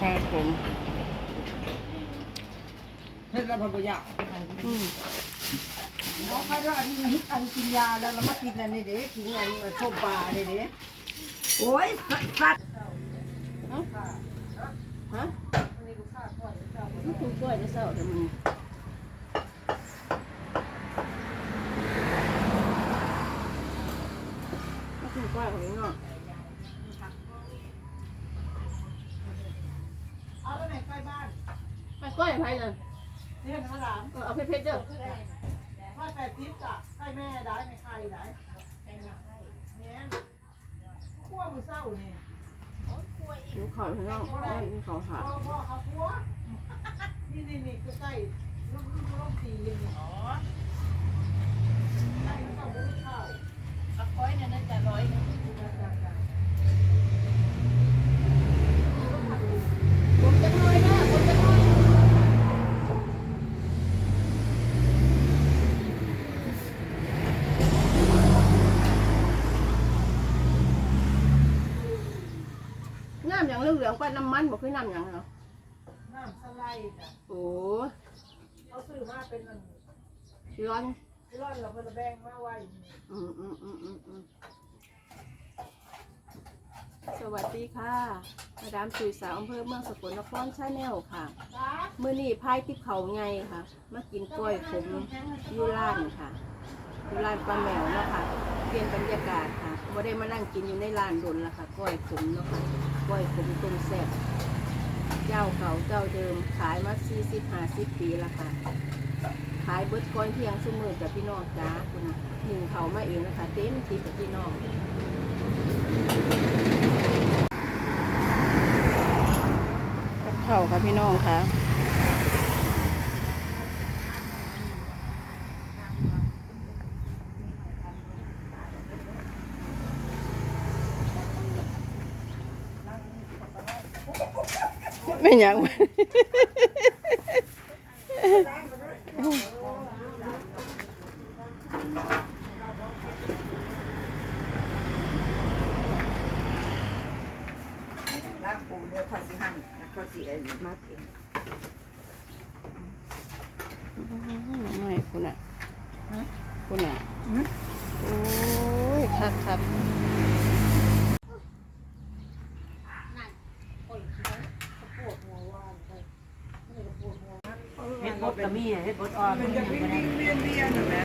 ครับผมเฮ็ดแล้วมันบ่ยากอืมน้องใครว่าอันนี้ฮิตอันกินยาแล้วเรามากินอันนี้เด้กินอันส้มปลาเด้เด้โอ้ยสัตว์ฮะฮะไม่ถูกกล้วยจะเศร้าทำไมไม่ถูกกล้วยของนี้เนาะ เอาไปไหนใกล้บ้าน ไป กล้วยไปเลยเรียนข้าวหลามเออเอาเพชรๆเด้อถ้าแต่ทิพย์อะใกล้แม่ได้ไม่ใครได้เนี่ยขั้วมือเศร้านี่หนูขอพี่น้องหนูขอหาพ่อพ่อเขาขั้วนี่นี่นี่ใกล้ลูกลูกลูกตีนี่อ๋อใกล้ข้าวบุ้งข้าว เอาค้อยเนี่ยน่าจะร้อยหนึ่ง ผมจะน้อยนะผมจะน้อยน้ำอย่าง เหลืองๆไปน้ำมันบอกคือน้ำอย่างเหรอน้ำสไลด์จ้ะโอ้เขาซื้อมาเป็นอันร้อนร่อนเราเพิ่นแบ่งมาไว้อืมอืมอืมอืมอืมสวัสดีค่ะมาดามสุยสาวอำเภอเมืองสกลนครชาแนลค่ะ จ้ามื่อนี้พายทิพเขาไงค่ะ มากินกล้วยขมอยูร้านค่ะอยูร้านปลาแมวเนาะค่ะเปลี่ยนบรรยากาศ ค่ได้มานั่งกินอยู่ในร้านดนละค่ะกล้วยขมเนาะค่ะกล้วยขมต้มแซ่บเจ้าเก่าเจ้าเดิมขายมาสี่สิบห้าสิบปีละค่ะ ขายเบิดก้อนเที่ยงชั่วโมงกับพี่น้องจ้าคุณนะหนึ่งเขามาเองนะคะเต็มที่กับพี่น้องเข่าค่ะพี่น้องค่ะ ไม่อยากล้างปูเดี๋ยวเขาสิหั่นแล้วเขาสิเอามาเองไม่คุณอะคุณอะโอ้ยครั บดกับมีเฮ็ดบดออมเรียนเรียนเรียนนะ